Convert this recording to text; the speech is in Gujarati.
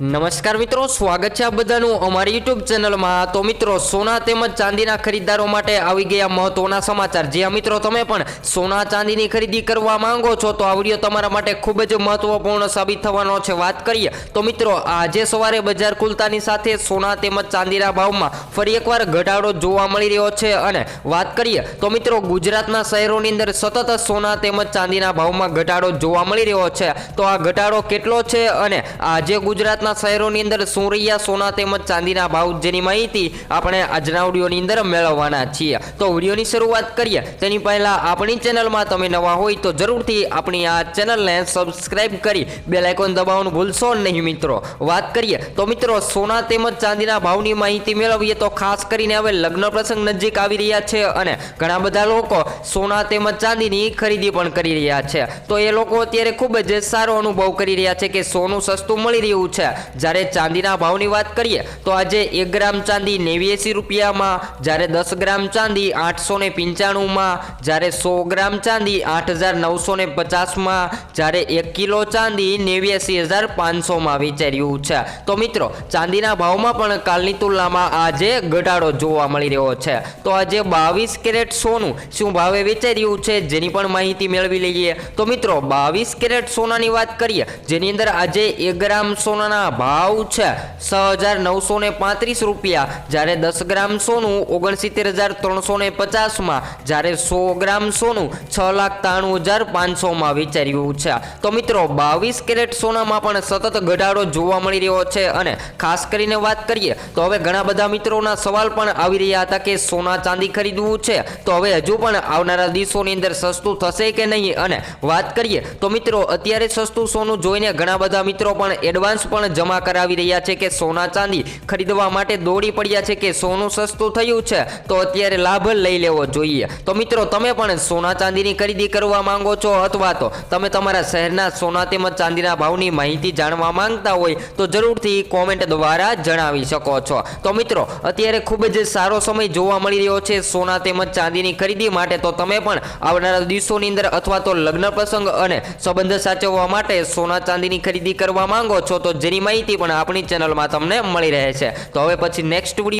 નમસ્કાર મિત્રો, સ્વાગત છે આ બધાનું અમારી યુટ્યુબ ચેનલમાં. તો મિત્રો, સોના તેમજ ચાંદીના ખરીદદારો માટે આવી ગયા મહત્વના સમાચાર. જ્યાં મિત્રો તમે પણ સોના ચાંદીની ખરીદી કરવા માંગો છો, તો આ વીડિયો તમારા માટે ખૂબ જ મહત્વપૂર્ણ સાબિત થવાનો છે. વાત કરીએ, તો મિત્રો, આજે સવારે બજાર ખુલતાની સાથે સોના તેમજ ચાંદીના ભાવમાં ફરી એકવાર ઘટાડો જોવા મળી રહ્યો છે. અને વાત કરીએ, તો મિત્રો, ગુજરાતના શહેરોની અંદર સતત સોના તેમજ ચાંદીના ભાવમાં ઘટાડો જોવા મળી રહ્યો છે. તો આ ઘટાડો કેટલો છે અને આજે ગુજરાતના શહેરોની અંદર સુરૈયા, સોના તેમજ ચાંદીના ભાવ જેની માહિતી આપણે આજના વિડીયોની અંદર મેળવવાના છીએ. તો વિડીયોની શરૂઆત કરીએ. તેની પહેલા આપણી ચેનલમાં તમે નવા હોય તો જરૂરથી આપણી આ ચેનલને સબસ્ક્રાઈબ કરી બે લાઇકોન દબાવવાનું ભૂલશો નહીં મિત્રો. વાત કરીએ તો મિત્રો સોના તેમજ ચાંદીના ભાવની માહિતી મેળવીએ તો ખાસ કરીને હવે લગ્ન પ્રસંગ નજીક આવી રહ્યા છે અને ઘણા બધા લોકો સોના તેમજ ચાંદીની ખરીદી પણ કરી રહ્યા છે. તો એ લોકો અત્યારે ખૂબ જ સારો અનુભવ કરી રહ્યા છે કે સોનું સસ્તું મળી રહ્યું છે. જ્યારે ચાંદીના ભાવની વાત કરીએ, તો આજે એક ગ્રામ ચાંદી નેવ્યાસી રૂપિયામાં, જ્યારે દસ ગ્રામ ચાંદી આઠસો ને પંચાણુંમાં, જ્યારે સો ગ્રામ ચાંદી આઠ હજાર નવસો ને પચાસમાં, જ્યારે એક કિલો ચાંદી નેવ્યાસી હજાર પાંચસોમાં વેચાઈ છે. તો મિત્રો, ચાંદીના ભાવમાં પણ કાલની તુલનામાં આજે ઘટાડો જોવા મળી રહ્યો છે. તો આજે બાવીસ કેરેટ સોનું શું ભાવે વેચાઈ રહ્યું છે, જેની પણ માહિતી મેળવી લઈએ. તો મિત્રો, બાવીસ કેરેટ સોનાની વાત કરીએ, જેની અંદર આજે એક ગ્રામ સોનાના ભાવ છે. છ હજાર નવસો ને પાંત્રીસ રૂપિયા. જ્યારે દસ ગ્રામ સોનું ઓગણસિત્તેર હજાર ત્રણસો ને પચાસમાં. જ્યારે સો ગ્રામ સોનું છ લાખ ત્રાણું હજાર પાંચસોમાં વિચાર્યું છે. તો મિત્રો, બાવીસ કેરેટ સોનામાં પણ સતત ઘટાડો જોવા મળી રહ્યો છે અને ખાસ કરીને વાત કરીએ તો હવે ઘણા બધા મિત્રોના સવાલ પણ આવી રહ્યા હતા કે સોના ચાંદી ખરીદવું છે. તો હવે હજુ પણ આવનારા દિવસોની અંદર સસ્તું થશે કે નહીં? અને વાત કરીએ તો મિત્રો, અત્યારે સસ્તું સોનું જોઈને ઘણા બધા મિત્રો પણ એડવાન્સ પણ જમા કરાવી રહ્યા છે કે સોના ચાંદી ખરીદવા માટે દોડી પડ્યા છે કે સોનું સસ્તું થયું છે, તો અત્યારે લાભ લઈ લેવો જોઈએ. તો મિત્રો, તમે પણ સોના ચાંદીની ખરીદી કરવા માંગો છો અથવા તો તમે તમારા શહેરના સોના તેમજ ચાંદીના ભાવની માહિતી જાણવા માંગતા હોય, તો જરૂરથી કોમેન્ટ દ્વારા જણાવી શકો છો. તો મિત્રો, અત્યારે ખૂબ જ સારો સમય જોવા મળી રહ્યો છે સોના તેમજ ચાંદીની ખરીદી માટે, તો તમે પણ આવનારા દિવસોની અંદર અથવા તો લગ્ન પ્રસંગ અને સંબંધ સાચવવા માટે સોના ચાંદીની ખરીદી કરવા માંગો છો, તો જેની માહિતી પણ આપણી ચેનલમાં તમને મળી રહે છે. તો હવે પછી નેક્સ્ટ વીડિયો